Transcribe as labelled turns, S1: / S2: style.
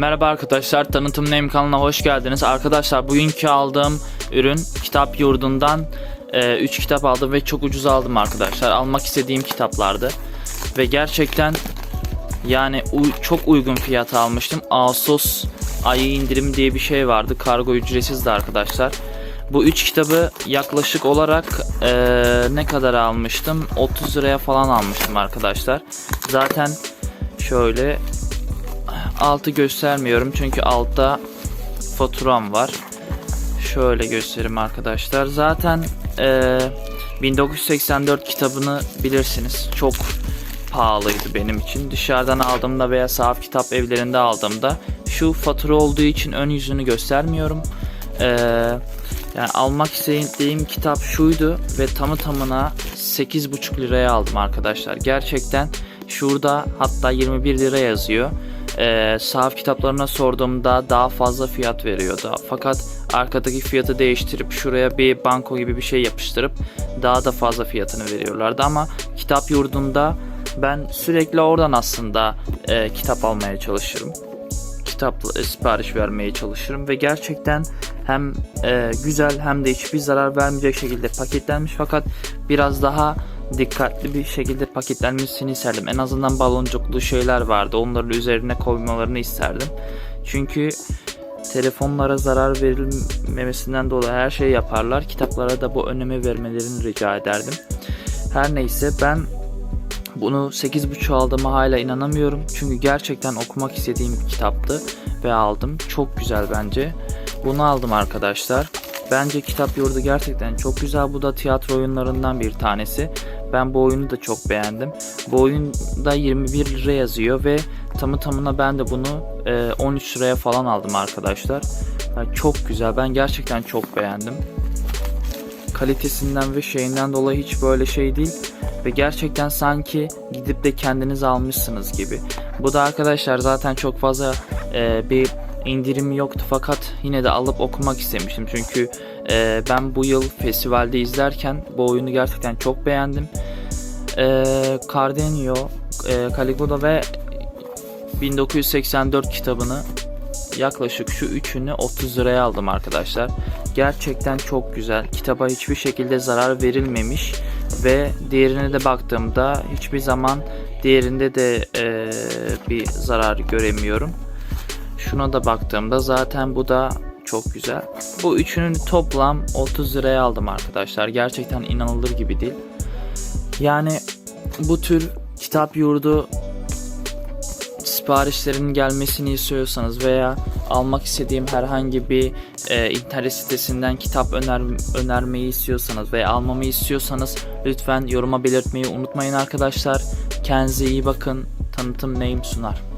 S1: Merhaba arkadaşlar, Tanıtım Name kanalına hoş geldiniz. Arkadaşlar bugünkü aldığım ürün kitap yurdundan 3 kitap aldım ve çok ucuz aldım arkadaşlar. Almak istediğim kitaplardı. Ve gerçekten yani çok uygun fiyata almıştım. Ağustos ayı indirim diye bir şey vardı. Kargo ücretsizdi arkadaşlar. Bu 3 kitabı yaklaşık olarak eee, ne kadar almıştım? 30 liraya falan almıştım arkadaşlar. Zaten şöyle altı göstermiyorum çünkü altta faturam var. Şöyle göstereyim arkadaşlar. Zaten eee, 1984 kitabını bilirsiniz. Çok pahalıydı benim için. Dışarıdan aldığımda veya sahaf kitap evlerinde aldığımda şu fatura olduğu için ön yüzünü göstermiyorum. Eee, yani almak istediğim kitap şuydu ve tamı tamına 8,5 liraya aldım arkadaşlar. Gerçekten şurada hatta 21 lira yazıyor. Ee, sahaf kitaplarına sorduğumda daha fazla fiyat veriyordu. Fakat arkadaki fiyatı değiştirip şuraya bir banko gibi bir şey yapıştırıp daha da fazla fiyatını veriyorlardı. Ama kitap yurdunda ben sürekli oradan aslında e, kitap almaya çalışırım. Kitap e, sipariş vermeye çalışırım ve gerçekten hem e, güzel hem de hiçbir zarar vermeyecek şekilde paketlenmiş. Fakat biraz daha dikkatli bir şekilde paketlenmesini isterdim. En azından baloncuklu şeyler vardı. Onların üzerine koymalarını isterdim. Çünkü telefonlara zarar verilmemesinden dolayı her şeyi yaparlar. Kitaplara da bu önemi vermelerini rica ederdim. Her neyse ben bunu 8.5 aldığıma hala inanamıyorum. Çünkü gerçekten okumak istediğim bir kitaptı ve aldım. Çok güzel bence. Bunu aldım arkadaşlar. Bence kitap yurdu gerçekten çok güzel. Bu da tiyatro oyunlarından bir tanesi. Ben bu oyunu da çok beğendim. Bu oyunda 21 lira yazıyor ve tamı tamına ben de bunu e, 13 liraya falan aldım arkadaşlar. Yani çok güzel. Ben gerçekten çok beğendim kalitesinden ve şeyinden dolayı hiç böyle şey değil ve gerçekten sanki gidip de kendiniz almışsınız gibi. Bu da arkadaşlar zaten çok fazla e, bir indirim yoktu fakat yine de alıp okumak istemiştim çünkü e, ben bu yıl festivalde izlerken bu oyunu gerçekten çok beğendim. E, Cardenio, e, Caligula ve 1984 kitabını yaklaşık şu üçünü 30 liraya aldım arkadaşlar. Gerçekten çok güzel. Kitaba hiçbir şekilde zarar verilmemiş ve diğerine de baktığımda hiçbir zaman diğerinde de eee, bir zarar göremiyorum. Şuna da baktığımda zaten bu da çok güzel. Bu üçünün toplam 30 liraya aldım arkadaşlar. Gerçekten inanılır gibi değil. Yani bu tür kitap yurdu siparişlerin gelmesini istiyorsanız veya almak istediğim herhangi bir e, internet sitesinden kitap öner önermeyi istiyorsanız veya almamı istiyorsanız lütfen yoruma belirtmeyi unutmayın arkadaşlar. Kendinize iyi bakın. Tanıtım neyim sunar.